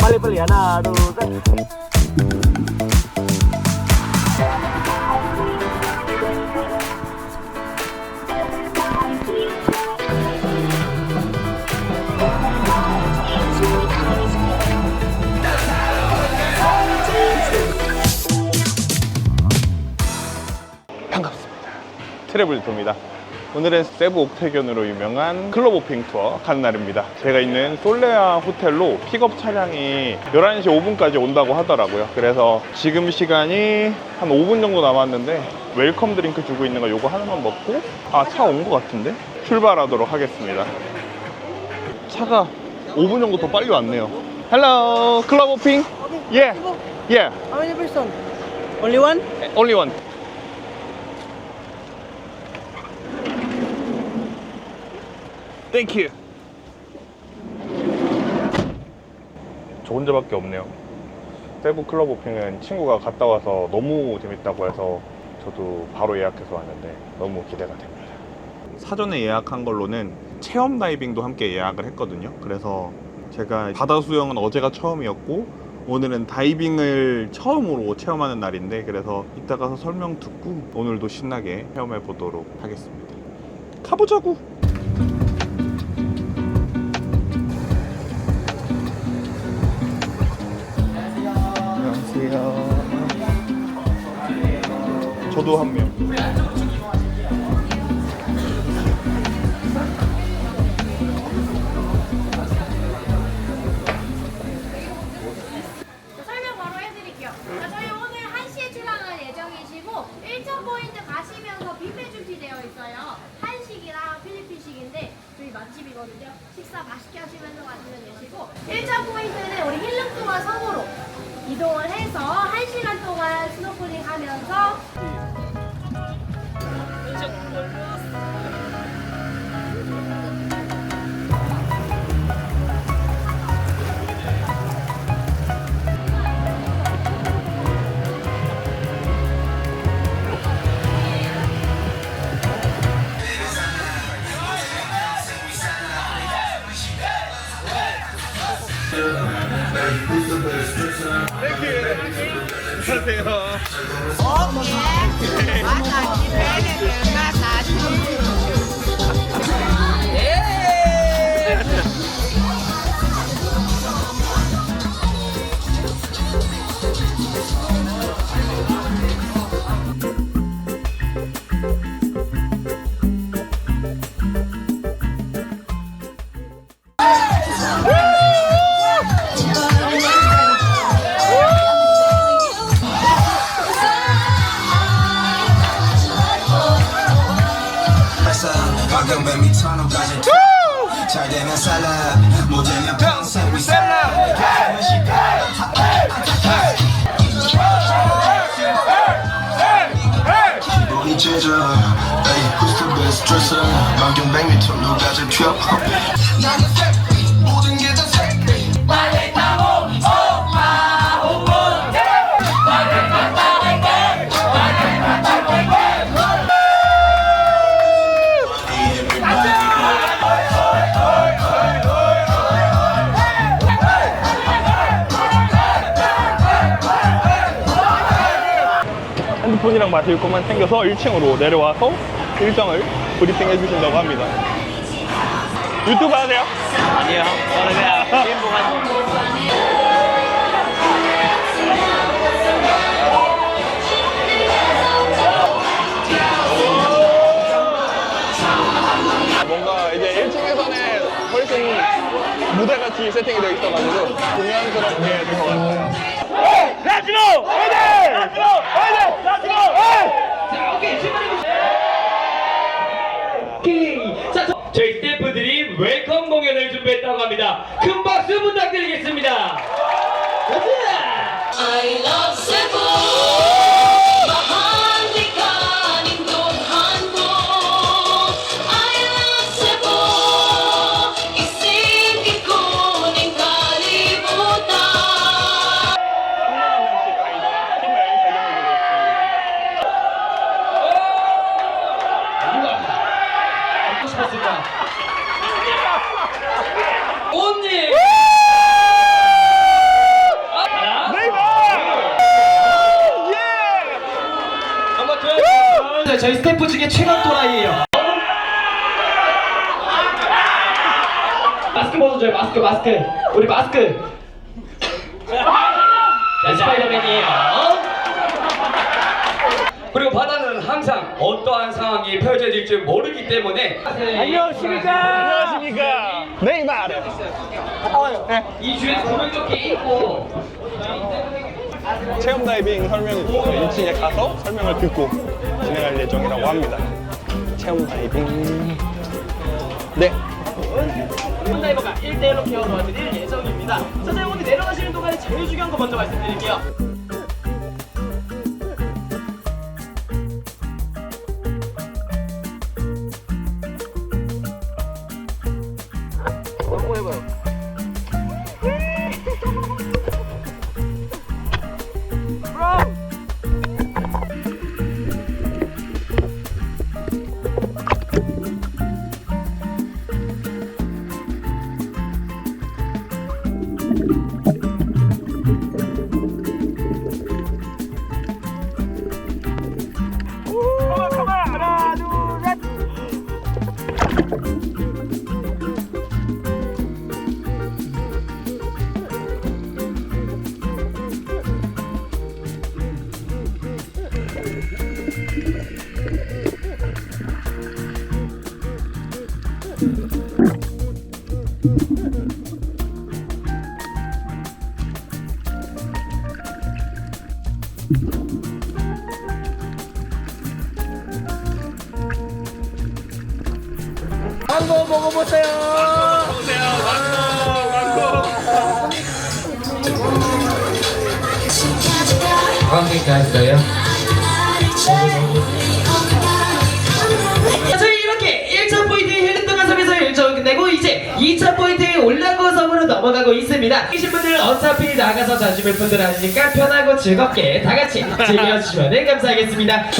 빨리빨리 하나 둘셋 반갑습니다. 트래블토입니다. 오늘은 세부 옥태견으로 유명한 클럽 오핑 투어 가는 날입니다. 제가 있는 솔레아 호텔로 픽업 차량이 11시 5분까지 온다고 하더라고요. 그래서 지금 시간이 한 5분 정도 남았는데 웰컴 드링크 주고 있는 거 요거 하나만 먹고 아 차온거 같은데 출발하도록 하겠습니다. 차가 5분 정도 더 빨리 왔네요. Hello, 클럽 오핑? Yeah, yeah, How many person? Only one? only one. Thank you. 저 혼자밖에 없네요. 세부 클럽 오핑은 친구가 갔다 와서 너무 재밌다고 해서 저도 바로 예약해서 왔는데 너무 기대가 됩니다. 사전에 예약한 걸로는 체험 다이빙도 함께 예약을 했거든요. 그래서 제가 바다 수영은 어제가 처음이었고 오늘은 다이빙을 처음으로 체험하는 날인데 그래서 이따 가서 설명 듣고 오늘도 신나게 체험해 보도록 하겠습니다. 가보자고. 저도 한 명. 오늘 1시에 출항할 예정이시고 1천 포인트 가시면서 뷔페 준비되어 있어요. 한식이랑 필리핀식인데 저희 맛집이거든요. 식사 맛있게 하시면서 가시면 되시고 1천 포인트는 우리 힐릉동화 섬으로 이동을 해서 1시간 동안 스노클링 하면서 안녕하세요. 회사 기분이 째져 Hey, who's the best dresser 박영뱀이 톤누가 제일 튀어 나는 핸드폰이랑 마실 것만 챙겨서 1층으로 내려와서 일정을 브리핑 해주신다고 합니다. 유튜브 하세요? 아니요 저는 그냥 게임 보고 뭔가 이제 1층에서는 훨씬 무대같이 세팅이 되어 있어가지고 공연스럽게 된것 같아요. 라지노! 화이팅! 라지노! 화이팅! 라지노! 저희 스태프들이 웰컴 공연을 준비했다고 합니다. 큰 박수 부탁드리겠습니다. I love 저희 스태프 중에 최강 또라이예요. 마스크 벗어줘요. 마스크 마스크. 우리 마스크. 자, 스파이더맨이에요. 그리고 바다는 항상 어떠한 상황이 펼쳐질 줄 모르기 때문에 안녕하십니까 안녕하십니까. 네이마르. 이 주에서 구명조끼 입고 체험 다이빙 있어요. 1층에 가서 설명을 듣고 진행할 예정이라고 합니다. 체험 다이빙. 네. 홈다이버가 1대1로 케어 도와드릴 예정입니다. 선생님 오늘 내려가시는 동안에 제일 중요한 거 먼저 말씀드릴게요. 저희 계신 분들 어차피 나가서 자주볼 분들 아니니까 편하고 즐겁게 다 같이 즐겨주시면 감사하겠습니다.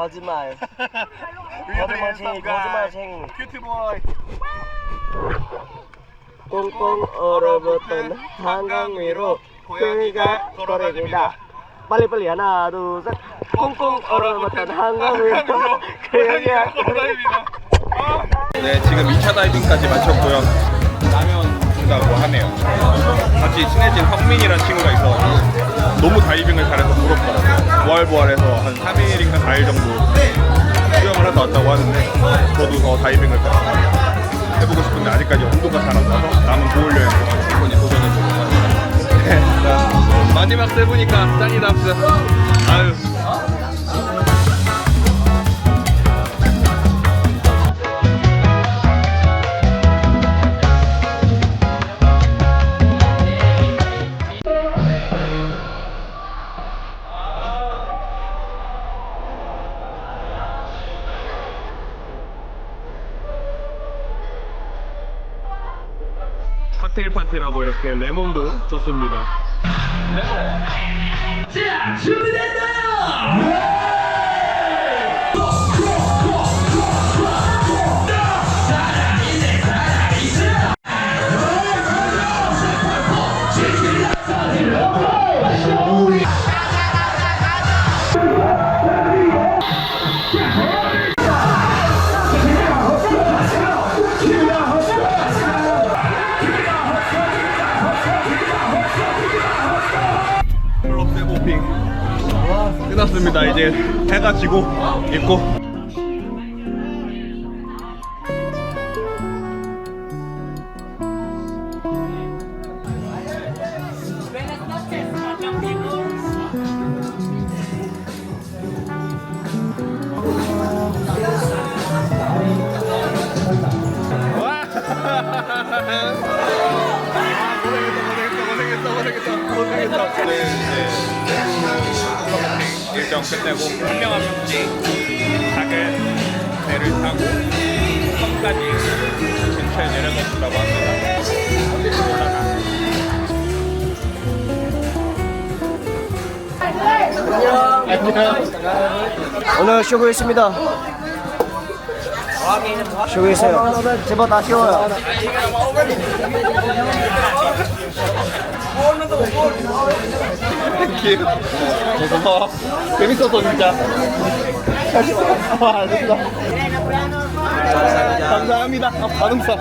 거짓말. 거짓말쟁이, 거짓말쟁이. 큐티보이. 꽁꽁 얼어붙은 한강 위로 고양이가 걸어갑니다. 빨리빨리 하나, 둘, 셋. 꽁꽁 얼어붙은 한강 위로 고양이가 걸어갑니다. 네, 지금 2차 다이빙까지 마쳤고요. 라면 준다고 하네요. 같이 친해진 성민이라는 친구가 있어 너무 다이빙을 잘해서 부럽더라고요. 부활부활해서 한 3일인가 4일 정도 수영을 하다 왔다고 하는데 저도 더 다이빙을 해보고 싶은데 아직까지 온도가 잘 안 나서 남은 겨울 여행 충분히 도전해보고 마지막 세보니까 짱이다. 아유. 칵테일 레몬도 줬습니다. 자, 준비됐나 끝났습니다. 이제 해가 지고 있고 네. 일정 끝내고 한 명 한 명씩 작은 배를 타고 섬까지 근처에 내려놓는다고 합니다. 그러다가 오늘 쉬고있습니다 쉬고있어요 제발 다 쉬어요 땡큐. 고마워. 재밌었어, 진짜. 아, 알겠어. 감사합니다. 아, 반응사.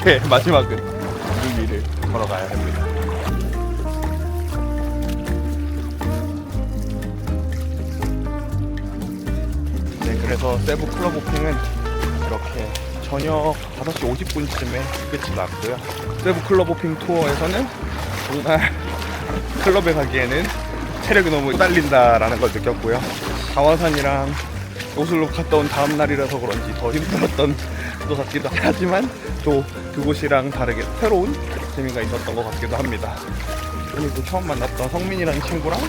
오케이, 마지막은 물 위를 걸어가야 합니다. 네, 그래서 세부 클럽 오핑은 이렇게 저녁 5시 50분쯤에 끝이 났고요. 세부 클럽 오핑 투어에서는 정말 클럽에 가기에는 체력이 너무 딸린다라는 걸 느꼈고요. 가와산이랑 오슬로 갔다 온 다음 날이라서 그런지 더 힘들었던 것 같기도 하지만 또 그곳이랑 다르게 새로운 재미가 있었던 것 같기도 합니다. 그리고 처음 만났던 성민이라는 친구랑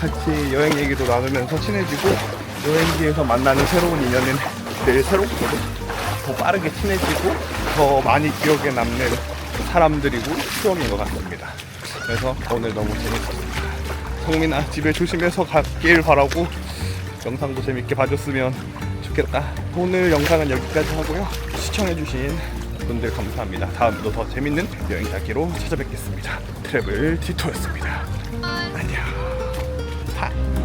같이 여행 얘기도 나누면서 친해지고 여행지에서 만나는 새로운 인연은 늘 새롭고도 더 빠르게 친해지고 더 많이 기억에 남는 사람들이고 추억인 것 같습니다. 그래서 오늘 너무 재밌었습니다. 성민아 집에 조심해서 갔길 바라고 영상도 재밌게 봐줬으면 좋겠다. 오늘 영상은 여기까지 하고요. 시청해주신 분들 감사합니다. 다음도 더 재밌는 여행 이야기로 찾아뵙겠습니다. 트래블 디토였습니다. 안녕. 하.